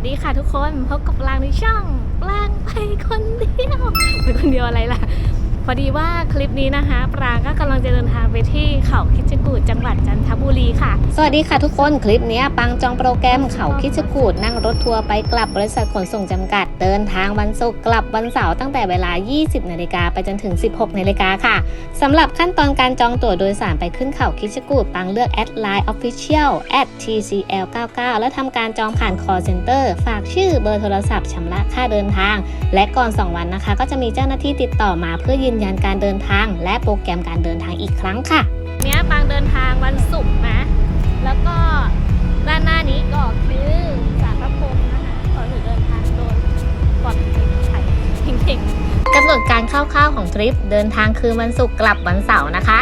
วัสดีค่ะทุกคนพบกับปลางในช่องปลางไปคนเดียวไปคนเดียวอะไรล่ะ พอดีว่าคลิปนี้นะคะ ปรางก็กำลังจะเดินทางไปที่เขาคิดจกูดจังหวัดจันทบุรีค่ะ สวัสดีค่ะทุกคนคลิปนี้ปังจองโปรแกรมเขาคิดจกูดนั่งรถทัวร์ไปกลับบริษัทขนส่งจำกัด เดินทางวันศุกร์กลับวันเสาร์ตั้งแต่เวลา 20 นาฬิกาไปจนถึง 16 นาฬิกาค่ะสำหรับขั้นตอนการจองตั๋วโดยสารไปขึ้นเขาคิดจกูดปังเลือกแอดไลน์ Official @tcl99 แล้วทำการจองผ่าน call center ฝากชื่อเบอร์โทรศัพท์ชำระค่าเดินทาง และก่อน 2 วันนะคะ ก็จะมีเจ้าหน้าที่ติดต่อมาเพื่อยืนยันการเดินทาง และโปรแกรมการเดินทางอีกครั้งค่ะ เนี้ยปางเดินทางวันศุกร์นะ แล้วก็ด้านหน้านี้ก็คือสารพระพรหมนะคะขอหนูเดินทางโดยปลอดภัยเพ่งๆกำหนดการคร่าวๆของทริป เดินทางคือวันศุกร์กลับวันเสาร์นะคะ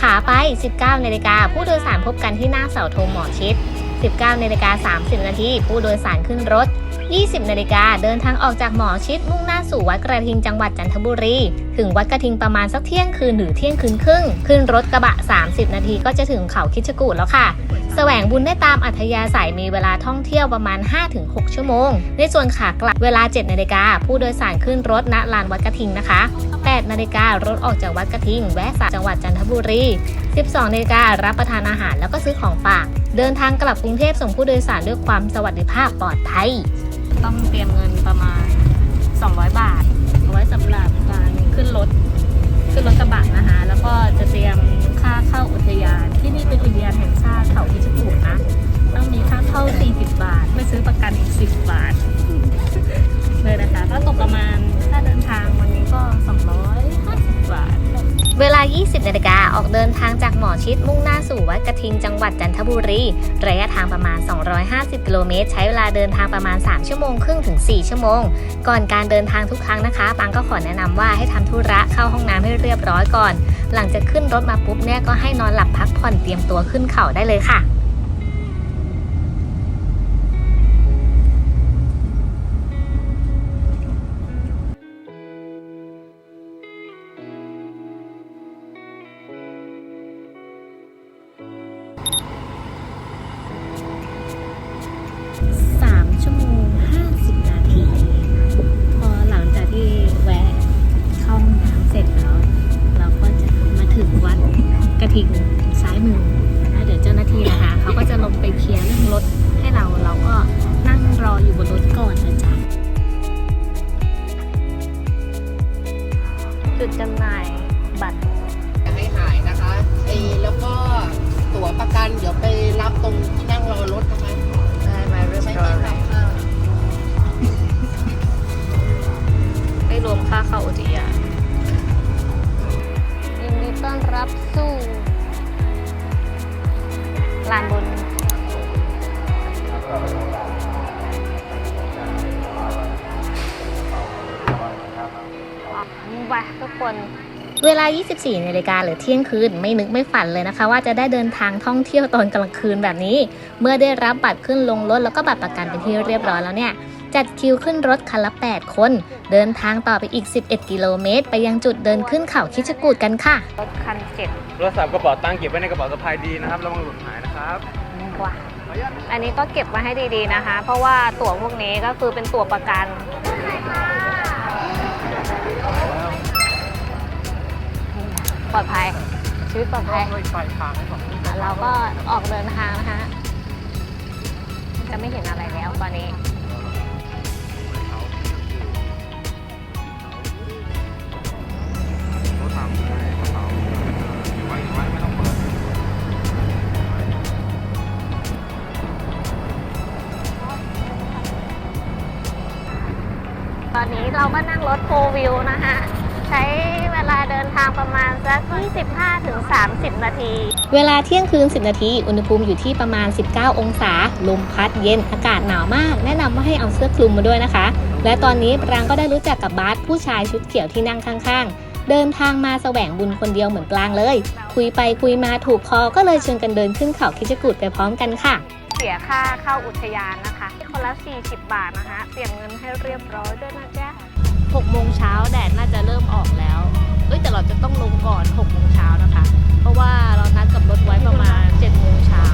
ขาไป 19นาฬิกาผู้โดยสารพบกันที่หน้าเสาธงหมอชิด 19นาฬิกา30นาทีผู้โดยสารขึ้นรถ 20 นาฬิกาเดินทางออกจากหมอชิดมุ่งหน้าสู่วัดกระทิงจังหวัดจันทบุรี ถึงวัดกระทิงประมาณสักเที่ยงคืนหรือเที่ยงคืนครึ่ง ขึ้นรถกระบะ 30 นาทีก็จะถึงเขาคิดจกูดแล้วค่ะแสวงบุญได้ตามอัธยาศัยมีเวลาท่องเที่ยวประมาณ 5-6 ชั่วโมง ในส่วนขากลับเวลา 7 นาฬิกาผู้โดยสารขึ้นรถณลานวัดกระทิงนะคะ 8 นาฬิการถออกจากวัดกระทิง แวะสาจังหวัดจันทบุรี 12 นาฬิการับประทานอาหารแล้วก็ซื้อของฝาก เดินทางกลับกรุงเทพส่งผู้โดยสารด้วยความสวัสดิภาพปลอดภัย ต้องเตรียมเงินประมาณ 200 บาท เอาไว้สำหรับการขึ้นรถขึ้นรถกระบะนะคะ แล้วก็จะเตรียมค่าเข้าอุทยาน ที่นี่เป็นอุทยานแห่งชาติเขาอิ ออกเดินทางจากหมอชิดมุ่งหน้าสู่วัดกระทิงจังหวัดจันทบุรี ระยะทางประมาณ 250 กิโลเมตร ใช้เวลาเดินทางประมาณ 3 ชั่วโมงครึ่งถึง 4 ชั่วโมง ก่อนการเดินทางทุกครั้งนะคะ ปังก็ขอแนะนำว่าให้ทำธุระเข้าห้องน้ำให้เรียบร้อยก่อน หลังจากขึ้นรถมาปุ๊บเนี่ยก็ให้นอนหลับพักผ่อนเตรียมตัวขึ้นเขาได้เลยค่ะ 24นาฬิกาหรือเที่ยงคืนไม่นึกไม่ฝันเลยนะคะ ว่าจะได้เดินทางท่องเที่ยวตอนกลางคืนแบบนี้ เมื่อได้รับบัตรขึ้นลงรถแล้วก็บัตรประกันเป็นที่เรียบร้อยแล้วเนี่ยจัดคิวขึ้นรถคันละ 8 คน เดินทางต่อไปอีก 11 กิโลเมตร ไปยังจุดเดินขึ้นเขาคิดจกูดกันค่ะ รถคันเจ็ดโทรศัพท์กระเป๋าตังค์เก็บไว้ในกระเป๋าสะพายดีนะครับระวังหลุดหายนะครับว่ะอันนี้ก็เก็บไว้ให้ดีๆนะคะ เพราะว่าตั๋วพวกนี้ก็คือเป็นตั๋วประกัน ปลอดภัย ชีวิตปลอดภัยไฟทางให้ก่อนเราก็ออกเดินทางนะคะจะไม่เห็นอะไรแล้วตอนนี้โทรศัพท์ในกระเป๋าไว้ไว้ไม่ต้องเปิดตอนนี้เราก็นั่งรถโฟวิวนะคะ ใช้เวลาเดินทางประมาณสัก 25-30 นาที เวลาเที่ยงคืน 10 นาที อุณหภูมิอยู่ที่ประมาณ 19 องศา ลมพัดเย็น อากาศหนาวมาก แนะนำว่าให้เอาเสื้อคลุมมาด้วยนะคะ และตอนนี้ปรางก็ได้รู้จักกับบาสผู้ชายชุดเขียวที่นั่งข้างๆ เดินทางมาแสวงบุญคนเดียวเหมือนปรางเลย คุยไปคุยมาถูกคอ ก็เลยชวนกันเดินขึ้นเขาคิดจกูดไปพร้อมกันค่ะเสียค่าเข้าอุทยานนะคะ คนละ 40 บาทนะคะเตรียมเงินให้เรียบร้อยด้วยนะจ๊ะ 6โมงเช้าแดดน่าจะเริ่มออกแล้วเอ้ยแต่เราจะต้องลงก่อน6โมงเช้านะคะ เพราะว่าเรานัดกับรถไว้ประมาณ7โมงเช้า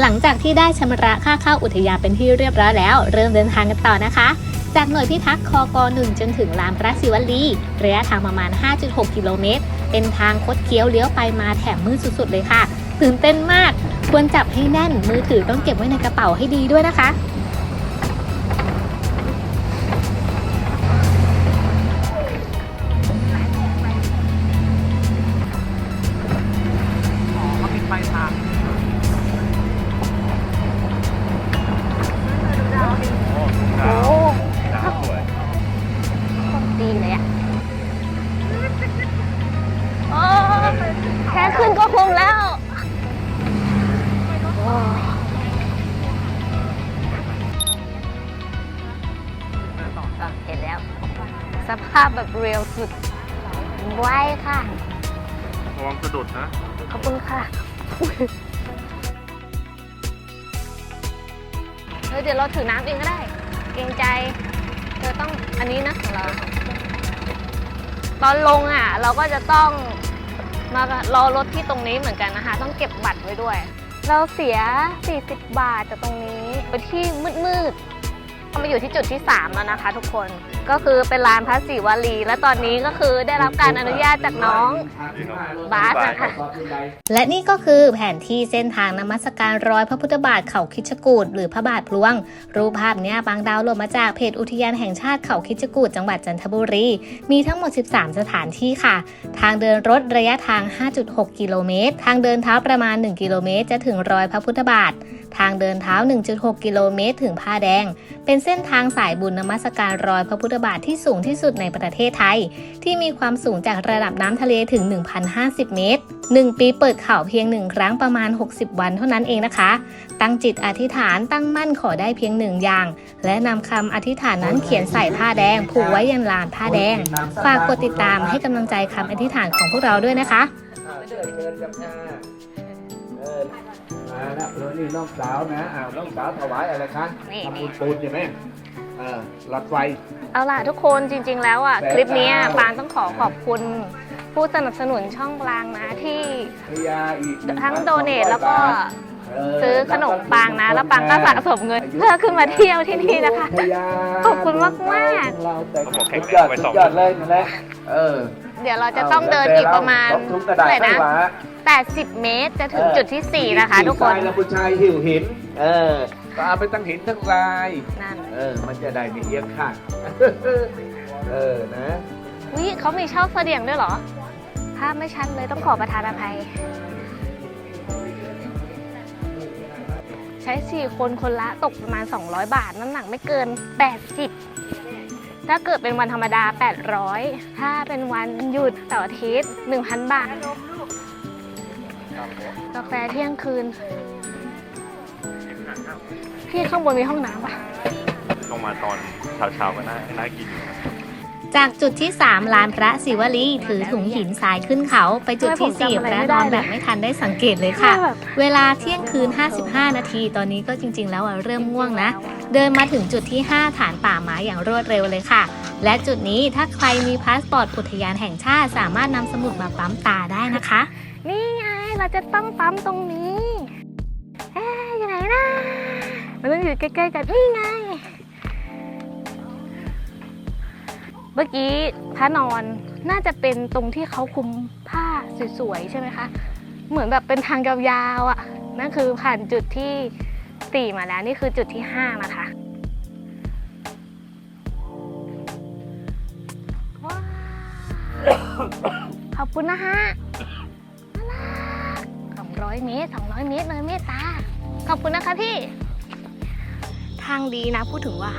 หลังจากที่ได้ชำระค่าเข้าอุทยานเป็นที่เรียบร้อยแล้ว เริ่มเดินทางกันต่อนะคะ จากหน่วยพิทักษ์คอก1จนถึงลานพระศิวลีระยะทางประมาณ 5.6 กิโลเมตร เป็นทางคดเคี้ยวเลี้ยวไปมาแถมมืดสุดๆเลยค่ะ ตื่นเต้นมาก ควรจับให้แน่นมือถือต้องเก็บไว้ในกระเป๋าให้ดีด้วยนะคะ เฮ้ยเดี๋ยวเราถือน้ำเองก็ได้ เกรงใจ เธอต้องอันนี้นะของเรา ตอนลงอะ เราก็จะต้องมารอรถที่ตรงนี้เหมือนกันนะคะ ต้องเก็บบัตรไว้ด้วย เราเสีย 40 บาทจากตรงนี้ไปที่มืดๆ มาอยู่ที่จุดที่ 3 แล้วนะคะ ทุกคนก็คือเป็นลานพระศิวลี และตอนนี้ก็คือได้รับการอนุญาตจากน้องบาสนะคะและนี่ก็คือแผนที่เส้นทางนมัสการรอยพระพุทธบาทเขาคิดจกูดหรือพระบาทพลวง รูปภาพเนี้ยบางดาวโหลดมาจากเพจอุทยานแห่งชาติเขาคิดจกูดจังหวัดจันทบุรี มีทั้งหมด 13 สถานที่ค่ะ ทางเดินรถระยะทาง 5.6 กิโลเมตร ทางเดินเท้าประมาณ 1 กิโลเมตร จะถึงรอยพระพุทธบาท ทางเดินเท้า 1.6 กิโลเมตรถึงผ้าแดง เป็นเส้นทางสายบุญนมัสการรอยพระพุทธบาทที่สูงที่สุดในประเทศไทย ที่มีความสูงจากระดับน้ำทะเลถึง 1,050 เมตร 1 ปีเปิดเขาเพียงหนึ่งครั้งประมาณ 60 วันเท่านั้นเองนะคะ ตั้งจิตอธิษฐานตั้งมั่นขอได้เพียงหนึ่งอย่าง และนำคำอธิษฐานนั้นเขียนใส่ผ้าแดงผูกไว้ยันลานผ้าแดง ฝากกดติดตามให้กำลังใจคำอธิษฐานของพวกเราด้วยนะคะ มาแล้วแล้วนี่น้องสาวนะอ้าวน้องสาวถวายอะไรคะนี่ ทำบุญปูนใช่ไหมเออหลอดไฟ เอาล่ะทุกคนจริง ๆ แล้วอะแสนคลิปเนี้ยดาวปางต้องขอขอบคุณ ผู้สนับสนุนช่องปางนะที่ พยาอีกทั้งโดเนทแล้วก็เออซื้อขนมปังนะ แล้วปังก็สะสมเงินเพื่อขึ้นมาเที่ยวที่นี่นะคะพยาขอบคุณมากๆของเราแต่เขาบอกแข็สุงดแรงยอดไว้สุสองดยอดเลยนั่นแหละเออ เดี๋ยวเราจะต้องเดินอีกประมาณสองถุงกระดาษเท่าไหร่ไม่นะหวา80 เมตรจะถึงจุดที่ 4 นะคะ ทุกคนผู้ชายและผู้ชายหิวหิน เออ ก็เอาไปทั้งหินทั้งทรายนั่นเออ มันจะได้ไม่เอียงข้างเออ นะวิเขามีช่องเสดียงด้วยเหรอ ภาพไม่ชัดเลยต้องขอประทานอภัย ใช้ 4 คนคนละตกประมาณ 200 บาท น้ำหนักไม่เกิน 80 ถ้าเกิดเป็นวันธรรมดา 800 ถ้าเป็นวันหยุดเสาร์อาทิตย์ 1,000 บาท กาแฟเที่ยงคืน พี่ข้างบนมีห้องน้ำปะลงมาตอนเช้าๆก็น่าน่ากินอยู่นะ จากจุดที่ 3 ลานพระศิวลีถือถุงหินสายขึ้นเขาไปจุดที่4พระนอนแบบไม่ทันได้สังเกตเลยค่ะ เวลาเที่ยงคืน 55 นาที ตอนนี้ก็จริง ๆ แล้วอะเริ่มง่วงนะ เดินมาถึงจุดที่ 5 ฐานป่าไม้อย่างรวดเร็วเลยค่ะ และจุดนี้ถ้าใครมีพาสปอร์ตอุทยานแห่งชาติ สามารถนำสมุดมาปั๊มตาได้นะคะ นี่ไงเราจะต้องปั๊มตรงนี้เอ๊ะอยู่ไหนนะมันต้องอยู่ใกล้ๆกันนี่ไง เมื่อกี้พระนอนน่าจะเป็นตรงที่เขาคลุมผ้าสวยๆใช่ไหมคะ เหมือนแบบเป็นทางยาวๆอะ่ะนั่นคือผ่านจุดที่สี่มาแล้วนี่คือจุดที่ห้านะคะว้าขอบคุณนะฮะน่ารักสองร้อยเมตรสองร้อยเมตรเลยเมตตา ขอบคุณนะคะพี่ ทางดีนะพูดถึงว่า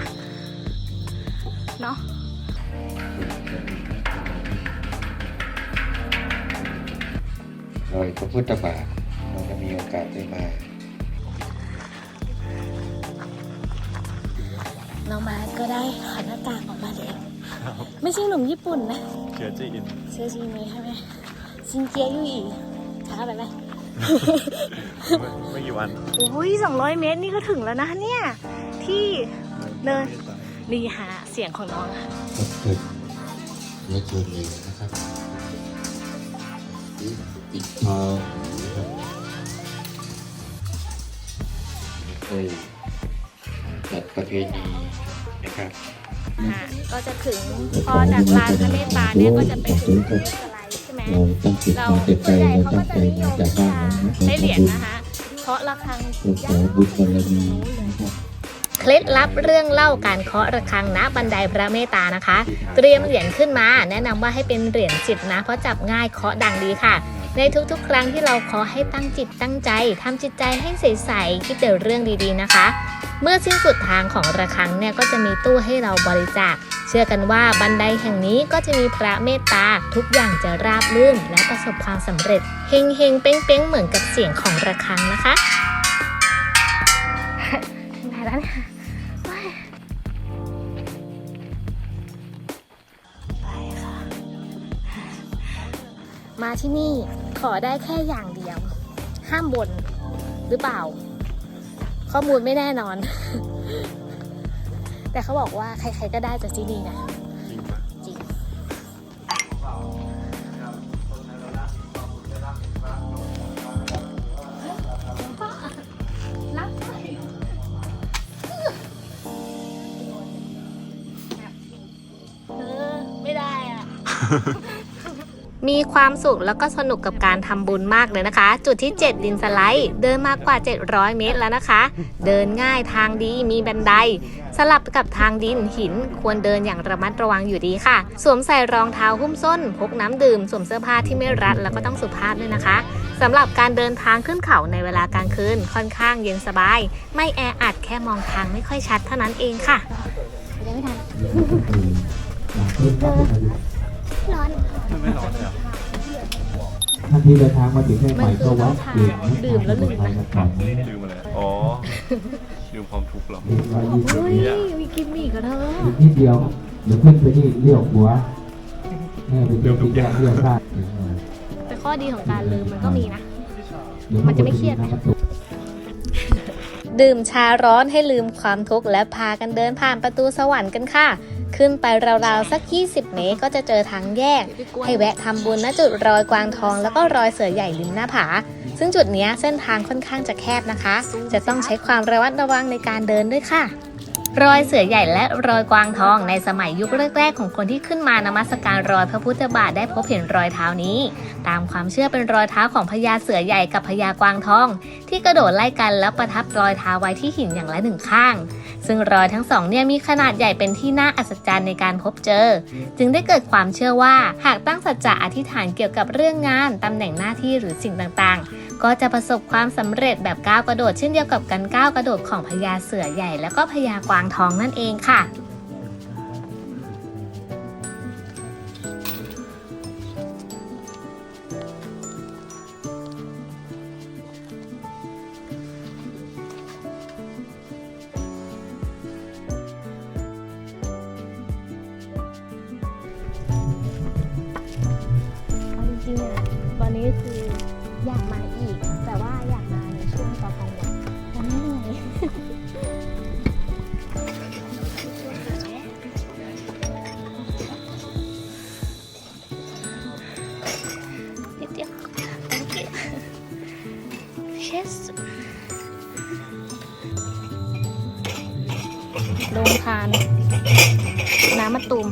เนาะ รอยพระพุทธบาทเราจะมีโอกาสได้มาน้องบาสก็ได้ถอดหน้ากากออกมาเลยไม่ใช่หนุ่มญี่ปุ่นนะเชื้อจีนเชื้อจีนนี้ใช่ไหมซินเจียยู่อีช้าไปไหมไม่กี่วันโอ้ยสองร้อยเมตรนี่ก็ถึงแล้วนะเนี่ย ที่เนินนี่หาเสียงของน้องอะก็คือเนื้อตัวเลยนะครับ ปิดทองนะครับได้จัดประเพณีนะครับอ่าก็จะถึงพอจากลานพระเมตตาเนี่ยก็จะไปถึงสไลด์ใช่ไหมเราตั้งจิตเราตั้งใจส่วนใหญ่เราเขาตั้ก็งใจจะนิยมามจากบ้านจะเรานะใช้เหรียญนะคะเพราะระฆังเราขอบุญบารมีนะครับ เคล็ดลับเรื่องเล่าการเคาะระฆังณบันไดพระเมตตานะคะ เตรียมเหรียญขึ้นมา แนะนำว่าให้เป็นเหรียญจิตนะ เพราะจับง่ายเคาะดังดีค่ะ ในทุกๆ ครั้งที่เราเคาะให้ตั้งจิตตั้งใจทำจิตใจให้ใสๆคิดแต่เรื่องดีๆนะคะ เมื่อสิ้นสุดทางของระฆังเนี่ยก็จะมีตู้ให้เราบริจาค เชื่อกันว่าบันไดแห่งนี้ก็จะมีพระเมตตา ทุกอย่างจะราบรื่นและประสบความสำเร็จเฮงเฮงๆเป้งเป้งๆเหมือนกับเสียงของระฆังนะคะถึงไหนแล้วเนี่ยโอ้ยไปค่ะมาที่นี่ ขอได้แค่อย่างเดียว ห้ามบนหรือเปล่า ข้อมูลไม่แน่นอน แต่เขาบอกว่าใครๆก็ได้จากที่นี่นะจริงรับไปเออไม่ได้อะ มีความสุขแล้วก็สนุกกับการทำบุญมากเลยนะคะ จุดที่ 7 ดินสไลด์ เดินมากกว่า 700 เมตรแล้วนะคะ เดินง่ายทางดีมีบันได สลับกับทางดินหินควรเดินอย่างระมัดระวังอยู่ดีค่ะ สวมใส่รองเท้าหุ้มส้นพกน้ำดื่ม สวมเสื้อผ้าที่ไม่รัดแล้วก็ต้องสุภาพด้วยนะคะสำหรับการเดินทางขึ้นเขาในเวลากลางคืนค่อนข้างเย็นสบาย ไม่แออัดแค่มองทางไม่ค่อยชัดเท่านั้นเองค่ะยังไม่ทัน ไม่ร้อนเลยเหรอท่านที่เดินทางมาถึงแห่งใหม่ก็วัดเกียรติดื่มแล้วลืมนะนะครับลืมอะไรอ๋อ ลืมความทุกข์เหรอร้อยยี่สิบเฮ้ยเมตรมีกิมมี่กับเธออีกนิดเดียวเดี๋ยวขึ้นไปนี่เลี้ยวหัวเนี่ยเป็นที่แยกเลี้ยวได้แต่ข้อดีของการลืมมันก็มีนะเดี๋ยวมันจะไม่เครียดทางประตูดื่มชาร้อนให้ลืมความทุกข์และพากันเดินผ่านประตูสวรรค์กันค่ะ ขึ้นไปราวๆสัก 20 เมตรก็จะเจอทางแยก ให้แวะทำบุญณจุดรอยกวางทอง แล้วก็รอยเสือใหญ่ริมหน้าผา ซึ่งจุดนี้เส้นทางค่อนข้างจะแคบนะคะ จะต้องใช้ความระมัดระวังในการเดินด้วยค่ะรอยเสือใหญ่และรอยกวางทองในสมัยยุคแรกๆ ของคนที่ขึ้นมานมัสการรอยพระพุทธบาทได้พบเห็นรอยเท้านี้ ตามความเชื่อเป็นรอยเท้าของพญาเสือใหญ่กับพญากวางทอง ที่กระโดดไล่กันแล้วประทับรอยเท้าไว้ที่หินอย่างละหนึ่งข้าง ซึ่งรอยทั้งสองเนี่ยมีขนาดใหญ่เป็นที่น่าอัศจรรย์ในการพบเจอ จึงได้เกิดความเชื่อว่า หากตั้งสัจจะอธิษฐานเกี่ยวกับเรื่องงานตำแหน่งหน้าที่หรือสิ่งต่างๆ ก็จะประสบความสำเร็จแบบก้าวกระโดดเช่นเดียวกับการก้าวกระโดดของพญาเสือใหญ่ แล้วก็พญากวางทองนั่นเองค่ะ มะตูม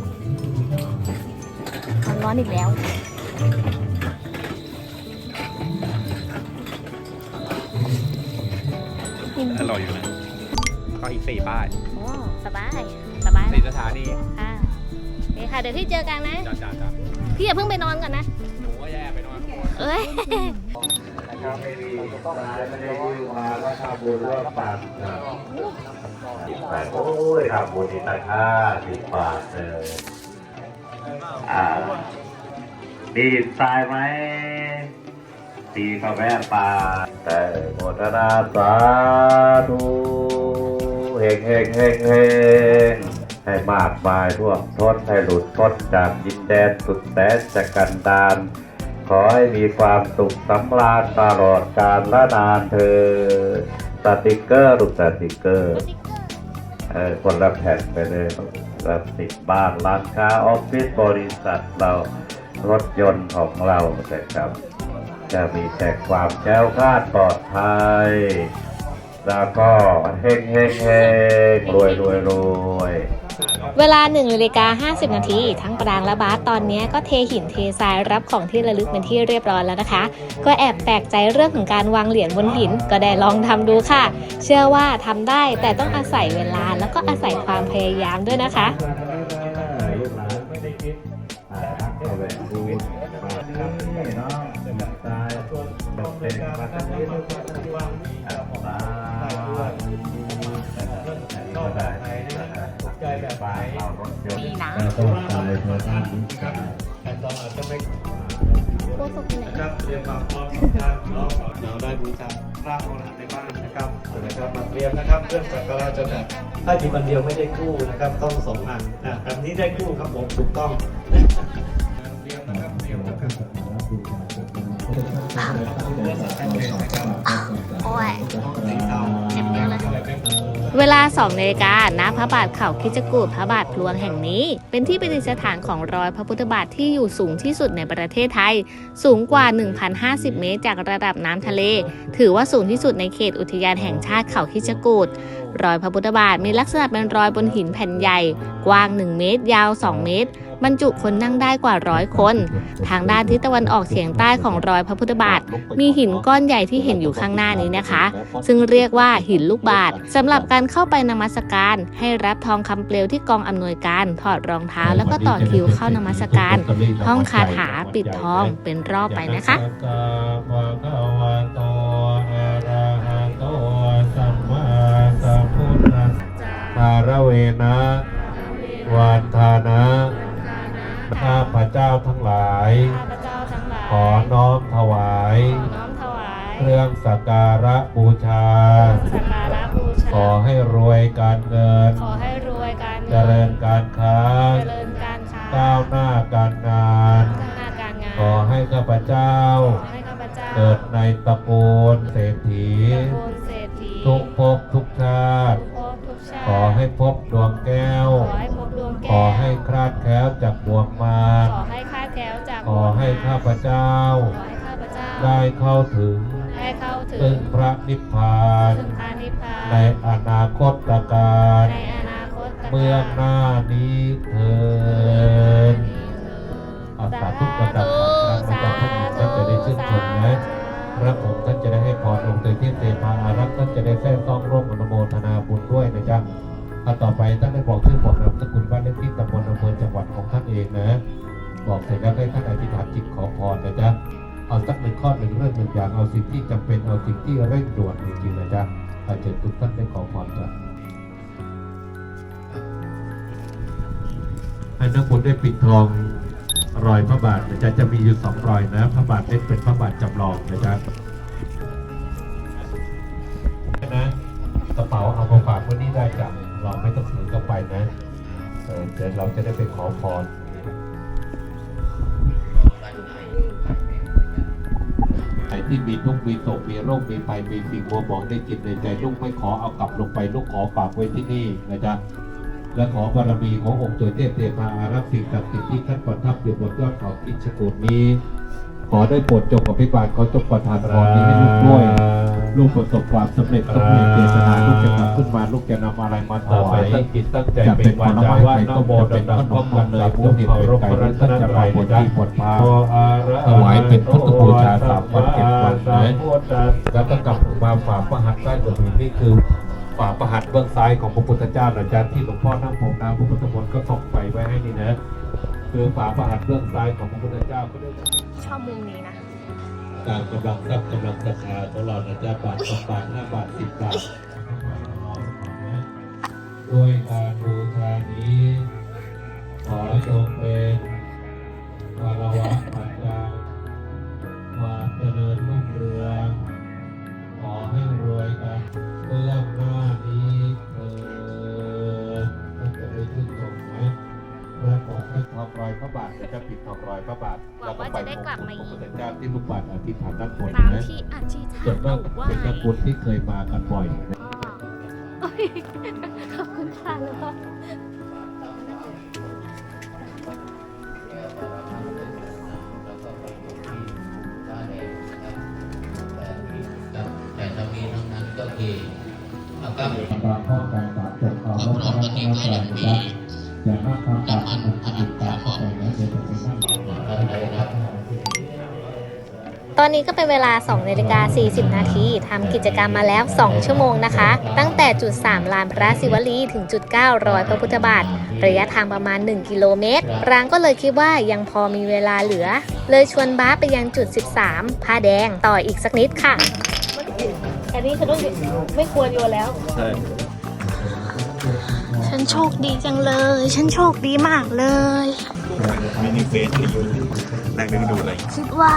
มันร้อนอีกแล้ว อร่อยอยู่นะก็อีกสี่ป้ายโอ้สบาย สบายสี่สถานีค่ะโอเคค่ะ เดี๋ยวพี่เจอกันนะ จ้าจ้าจ้าพี่อย่าเพิ่งไปนอนก่อนนะ หนูก็แย่ไปนอนเอ้ย นะครับไม่มีต้องการไม่ได้ยื่นมาว่าทำบุญร่วมปากนะสิบบาท โอ้ยทำบุญที่ตะค่าสิบบาทเลยอ่ามีตายไหมตีข้าแม่ปลาแต่โมทนาสาธุเฮงเฮงเฮงเฮงให้มากมายทั่วท้นให้หลุดพ้นจากดินแดนสุดแสนจะกันดานขอให้มีความสุขสำราญตลอดกาลละนานเธอสติกเกอร์ลูกสติกเกอร์ เออคนรับแผ่นไปเลยรับติดบ้านร้านค้าออฟฟิศบริษัทเรารถยนต์ของเราแต่ครับ จะมีแต่ความแก้วคลาดปลอดภัย แล้วก็เฮงเฮงเฮงรวยรวยรวย เวลา1นาฬิกา50 นาที ทั้งปรางและบาสตอนนี้ก็เทหินเททรายรับของที่ระลึกเป็นที่เรียบร้อยแล้วนะคะ ก็แอบแปลกใจเรื่องของการวางเหรียญบนหินก็ได้ลองทำดูค่ะ เชื่อว่าทำได้แต่ต้องอาศัยเวลาแล้วก็อาศัยความพยายามด้วยนะคะลูกหลานไม่ได้ ใจแบบบ้านเรารถยนต์ดีนะแล้วก็ตายเพราะท่านนี้ครับนะครับเตรียมความพร้อมของท่านเนาะเราได้บูชาพระของเราในบ้านนะครับนะครับมาเตรียมนะครับเครื่องสักการะจะแบบถ้าหยิบอันเดียวไม่ได้คู่นะครับต้องสองอันนะแบบนี้ได้คู่ครับผมถูกต้องเตรียมนะครับเตรียมนะครับโอ้ยเจ็บเยอะเลย เวลา2นาฬิกาณพระบาทเขาคิจกูดพระบาทพลวงแห่งนี้ เป็นที่ประดิษฐานของรอยพระพุทธบาทที่อยู่สูงที่สุดในประเทศไทย สูงกว่า 1,050 เมตรจากระดับน้ำทะเล ถือว่าสูงที่สุดในเขตอุทยานแห่งชาติเขาคิจกูด รอยพระพุทธบาทมีลักษณะเป็นรอยบนหินแผ่นใหญ่ กว้าง 1 เมตร ยาว 2 เมตร บรรจุคนนั่งได้กว่าร้อยคน ทางด้านทิศตะวันออกเฉียงใต้ของรอยพระพุทธบาท มีหินก้อนใหญ่ที่เห็นอยู่ข้างหน้านี้นะคะ ซึ่งเรียกว่าหินลูกบาทสำหรับการเข้าไปนมัสการ ให้รับทองคำเปลวที่กองอำนวยการถอดรองเท้า แล้วก็ต่อคิวเข้านมัสการท่องคาถาปิดทองเป็นรอบไปนะคะารเวนะวันทานะข้าพระเจ้าทั้งหลายข้าพเจ้าทั้งหลายขอน้อมถวาย ขอน้อมถวาย เครื่องสักการะบูชาสักการะบูชาขอให้รวยการเงินขอให้รวยการเจริญการค้าเจริญการค้า ก้าวหน้าการงานก้าวหน้าการงานขอให้ข้าพเจ้าขอให้ข้าพเจ้า เกิดในตระกูลเศรษฐีตระกูลเศรษฐีทุกภพทุกชาติ อให้พบดวงแก้ว ขอให้พบดวงแก้วขอให้คลาดแคล้วจากบ่วงมารขอให้คลาดแคล้วจากขอให้ข้าพเจ้า ขอให้ข้าพเจ้าได้เข้าถึงได้เข้าถึซึ่งงพระนิพพาน ซึ่ง อย่างเอาสิ่งที่จำเป็นเอาสิ่งที่เร่งด่วนจริงๆนะจ๊ะอาเชิญทุกท่านได้ขอพรจ้ะให้นักบุญได้ปิดทองรอยพระบาทนะจ๊ะจะมีอยู่สองรอยนะ พระบาทเล็กเป็นพระบาทจำลองนะจ๊ะนะกระเป๋าเอามาฝากวันนี้ได้จ้ะเราไม่ต้องถือกลับไปนะเออเดี๋ยวเราจะได้ไปขอพร ไหนที่มีทุกข์มีโศกมีโรคมีภัยมีสิ่งมัวหมองได้จิตในใจลูกไม่ขอเอากลับลงไปลูกขอฝากไว้ที่นี่นะจ๊ะและขอบารมีขององค์ตัวเทพเทพาอารักษ์สิ่งศักดิ์สิทธิ์ที่ท่านประทับอยู่บนยอดเขาคิชกูดนี้ ขอได้โปรดจงอภิบาลเขาจงประทานพรนี้ให้ลูกด้วย ลูกประสบความสำเร็จสมเด็จเจตนาลูกจะกลับขึ้นมาลูกจะนำอะไรมาถวายตั้งจิตตั้งใจเป็นวาจาว่านะโมจะเป็นขนมกันเลยผู้ที่เป็นไก่รัตนตรัยบนที่บนพาถวายเป็นพุทธบูชาสามวันเจ็ดวันนะแล้วก็กลับมาฝ่าพระหัตถ์ได้บนนี้คือฝ่าประหัตถ์เบื้องซ้ายของพระพุทธเจ้าอาจารย์ที่หลวงพ่อนั่งผมน้ำพระพุทธมนต์ก็ส่งไปไว้ให้นี่นะ คือฝ่าประหัตถ์เบื้องซ้ายของพระพุทธเจ้าก็ได้ ชอบมุมนี้นะ ตามกำลังทรัพย์กำลังศรัทธาของเรานะจ๊ะบาทสองบาทห้าบาทสิบบาทด้วยการบูชานี้ ขอจงเป็นวารวะปัจจัยความเจริญรุ่งเรืองขอให้รวยกันเพื่อหน้า อให้ทองรอยพระบาทจะปิดทองรอยพระบาทหวังว่าจะได้กลับมาอีก พระพุทธเจ้าที่ลูกบาทอธิษฐานด้านบนตามนะที่อธิษฐาส่วนนมากเอาไว้เป็นนักบุญที่เคยมากันบ่อยนะโอ้ยขอบคุณค่ะหลวงพ่อแต่ทั้งนี้ทั้งนั้นก็คือตามข้อการสามจบเอาแล้วนะครับนะครับ อนนี้ก็เป็นเวลา2นาฬิกา40 นาทีทำกิจกรรมมาแล้ว 2 ชั่วโมงนะคะ ตั้งแต่จุด 3 ลานพระศิวลีถึงจุด 9 รอยพระพุทธบาท ระยะทางประมาณ 1 กิโลเมตรรางก็เลยคิดว่ายังพอมีเวลาเหลือ เลยชวนบ้าสไปยังจุด 13ผ้าแดงต่ออีกสักนิดค่ะอันนี้คือต้องไม่ควรโยนแล้วใช่ ฉันโชคดีจังเลย ฉันโชคดีมากเลย มินิเฟสที่อยู่แรงดึงดูดอะไรคิดว่า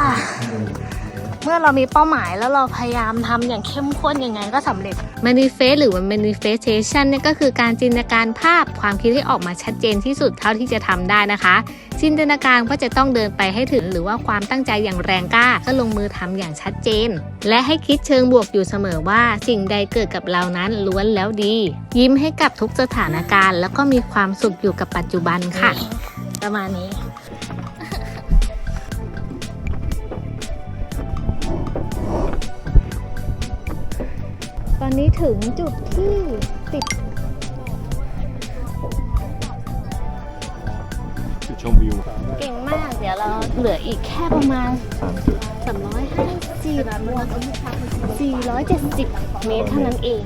เมื่อเรามีเป้าหมายแล้วเราพยายามทำอย่างเข้มข้นยังไงก็สำเร็จ manifest หรือว่า manifestation เนี่ยก็คือการจินตนาการภาพความคิดให้ออกมาชัดเจนที่สุดเท่าที่จะทำได้นะคะ จินตนาการว่าจะต้องเดินไปให้ถึง หรือว่าความตั้งใจอย่างแรงกล้าก็ลงมือทำอย่างชัดเจน และให้คิดเชิงบวกอยู่เสมอว่าสิ่งใดเกิดกับเรานั้นล้วนแล้วดี ยิ้มให้กับทุกสถานการณ์ แล้วก็มีความสุขอยู่กับปัจจุบันค่ะ ประมาณนี้ อนนี้ถึงจุดที่ติดจุดชมวิวเก่งมาก เดี๋ยวเราเหลืออีกแค่ประมาณ 350 470 เมตรเท่านั้นเอง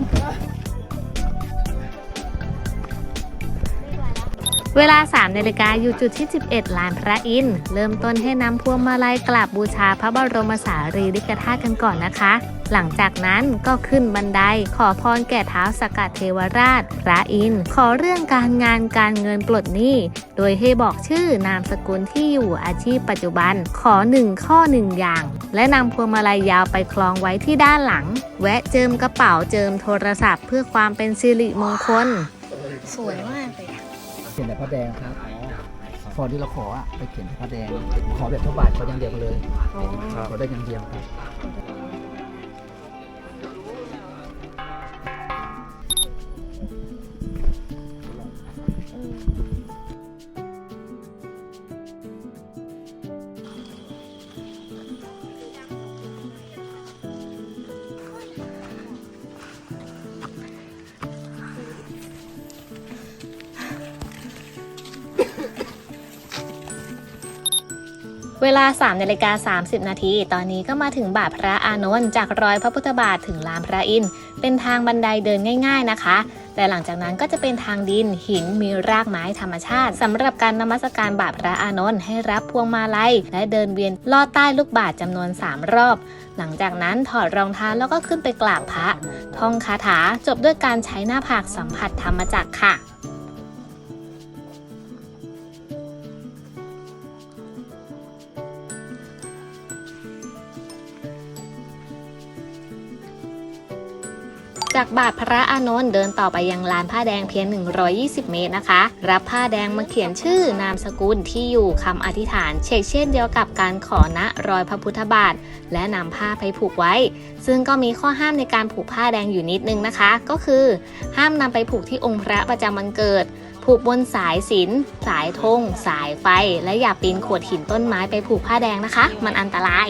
เวลา 3 นาฬิกาอยู่จุดที่ 11 ลานพระอินทร์เริ่มต้นให้นำพวงมาลัยกราบบูชาพระบรมสารีริกธาตุกันก่อนนะคะ หลังจากนั้นก็ขึ้นบันไดขอพรแก่เท้าสกัดเทวราช พระอินทร์ขอเรื่องการงานการเงินปลดหนี้ โดยให้บอกชื่อนามสกุลที่อยู่อาชีพปัจจุบัน ขอหนึ่งข้อหนึ่งอย่าง และนำพวงมาลัยยาวไปคล้องไว้ที่ด้านหลัง แวะเจิมกระเป๋าเจิมโทรศัพท์ เพื่อความเป็นสิริมงคล สวยมากเลย ขียนแต่พระแดงครับขอที่เราขออะไปเขียนแต่พระแดง ขอแบบพระบาทขออย่างเดียวกันเลยขอได้อย่างเดียวครับ เวลา3นาฬิกา30 นาที ตอนนี้ก็มาถึงบาทพระอานนท์จากรอยพระพุทธบาทถึงลานพระอินทร์เป็นทางบันไดเดินง่าย ๆนะคะ แต่หลังจากนั้นก็จะเป็นทางดินหินมีรากไม้ธรรมชาติสำหรับการนมัสการบาทพระอานนท์ให้รับพวงมาลัย และเดินเวียนลอดใต้ลูกบาทจำนวน 3 รอบ หลังจากนั้นถอดรองเท้าแล้วก็ขึ้นไปกราบพระท่องคาถาจบด้วยการใช้หน้าผากสัมผัสธรรมจักรค่ะ จากบาทพระอานนท์เดินต่อไปยังลานผ้าแดงเพียง 120 เมตรนะคะ รับผ้าแดงมาเขียนชื่อนามสกุลที่อยู่คำอธิษฐาน เชกเช่นเดียวกับการขอณรอยพระพุทธบาท และนำผ้าไปผูกไว้ ซึ่งก็มีข้อห้ามในการผูกผ้าแดงอยู่นิดนึงนะคะ ก็คือ ห้ามนำไปผูกที่องค์พระประจำวันเกิดผูกบนสายสินสายธงสายไฟ และอย่าปีนโขดหินต้นไม้ไปผูกผ้าแดงนะคะ มันอันตราย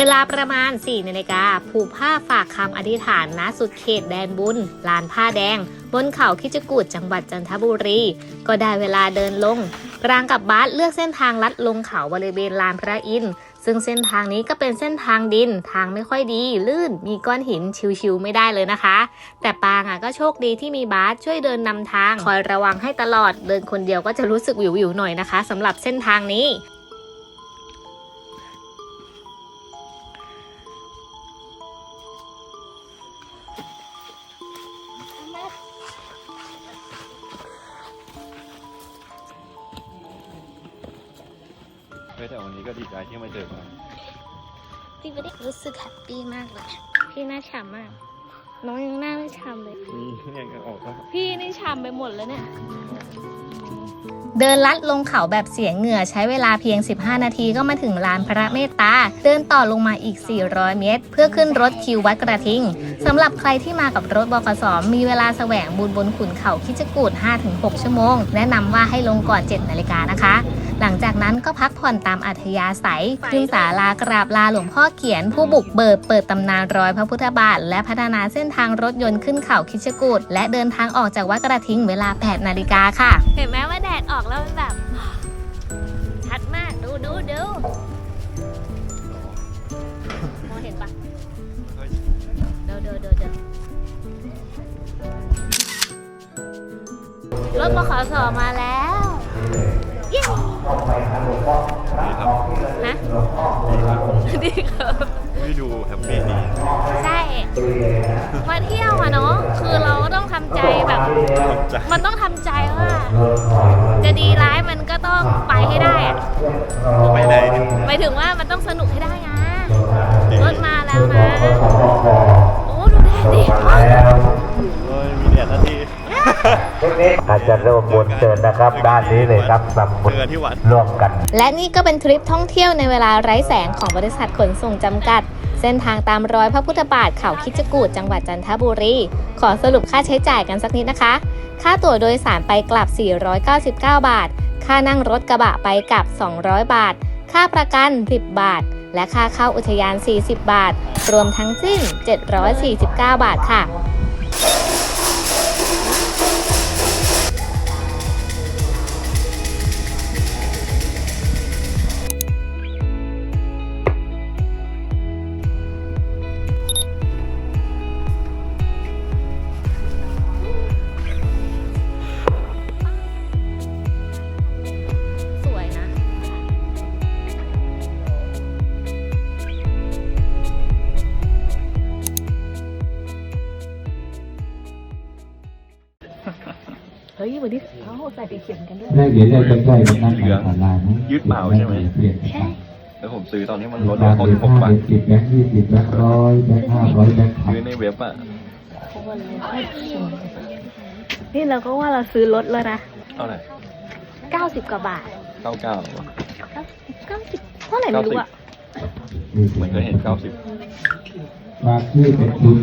เวลาประมาณ4นาฬิกาผูกผ้าฝากคำอธิษฐานณสุดเขตแดนบุญ ลานผ้าแดง บนเขาคิจกูดจังหวัดจันทบุรี ก็ได้เวลาเดินลงกลางกับบาสเลือกเส้นทางลัดลงเขาบริเวณลานพระอินทร์ซึ่งเส้นทางนี้ก็เป็นเส้นทางดินทางไม่ค่อยดี ลื่นมีก้อนหินชิวๆไม่ได้เลยนะคะ แต่ปางอะก็โชคดีที่มีบาสช่วยเดินนำทาง คอยระวังให้ตลอดเดินคนเดียวก็จะรู้สึกวิวๆหน่อยนะคะสำหรับเส้นทางนี้ ก็ดีใจที่มาเจอกันพี่ไม่ได้รู้สึกแฮปปี้มากเลยพี่น่าฉ่ำมาก น้องยังหน้าไม่ช้ำเลยนี่ยังออกแล้วพี่นี่ช้ำไปหมดแล้วเนี่ย เดินลัดลงเขาแบบเสียเหงื่อใช้เวลาเพียง 15 นาทีก็มาถึงลานพระเมตตา เดินต่อลงมาอีก 400 เมตร เพื่อขึ้นรถคิววัดกระทิงสำหรับใครที่มากับรถบกสมีเวลาแสวงบุญบนขุนเขาคิดจกูด5-6 ชั่วโมง แนะนำว่าให้ลงก่อน 7 นาฬิกานะคะ หลังจากนั้นก็พักผ่อนตามอัธยาศัยขึ้นศาลากราบลาหลวงพ่อเขียนผู้บุกเบิกเปิดตำนานรอยพระพุทธบาทและพัฒนาเส้นทางรถยนต์ขึ้นเขาคิดจกูดและเดินทางออกจากวัดกระทิงเวลา 8 นาฬิกาค่ะ เห็นไหมว่าแดดออกแล้วมันแบบชัดมากดูดูดูมองเห็นปะเดี๋ยวเดี๋ยวเดี๋ยวเดี๋ยวรถบขสมาแล้วเย้ฮะดีครับ พี่ดูแฮปปี้ดีใช่ มาเที่ยวอะเนาะคือเราก็ต้องทำใจแบบใจมันต้องทำใจว่า จะดีร้ายมันก็ต้องไปให้ได้อะไปไหนหมายถึงว่ามันต้องสนุกให้ได้นะรถมาแล้วนะ โอ้ ดูแดดดิโอ้ยมีแดดนาที อาจจะเริ่มบนเชิญนะครับ ด้านนี้เลยครับสำบุญเจอกันที่วัดร่วมกัน และนี่ก็เป็นทริปท่องเที่ยวในเวลาไร้แสงของบริษัทขนส่งจำกัด เส้นทางตามรอยพระพุทธบาทเขาคิดจกูดจังหวัดจันทบุรี ขอสรุปค่าใช้จ่ายกันสักนิดนะคะ ค่าตั๋วโดยสารไปกลับ 499 บาท ค่านั่งรถกระบะไปกลับ 200 บาท ค่าประกัน 10 บาท และค่าเข้าอุทยาน 40 บาท รวมทั้งสิ้น 749 บาทค่ะ เดี๋ยวได้ใกล้ๆกันนั่งกันออนไลน์นะยืดเปล่าใช่ไหมเปลี่ยนใช่แล้วผมซื้อตอนนี้มันลดแบเหลืองค์หกสิสิบบหกห้าบาทแบงค์สิบแบงค์ยี่สิบแบงค์ร้อยแบงค์ห้าร้อยแบงค์พันซื้อในเว็บอะนี่เราก็ว่าเราซื้อรถแล้วนะเท่าไหร่90กว่าบาทเก้าเก้า90เท่าไหร่ไม่รู้อะนี่เหมือนเคยเห็นเก้าสิบฝากชื่อเป็นทุน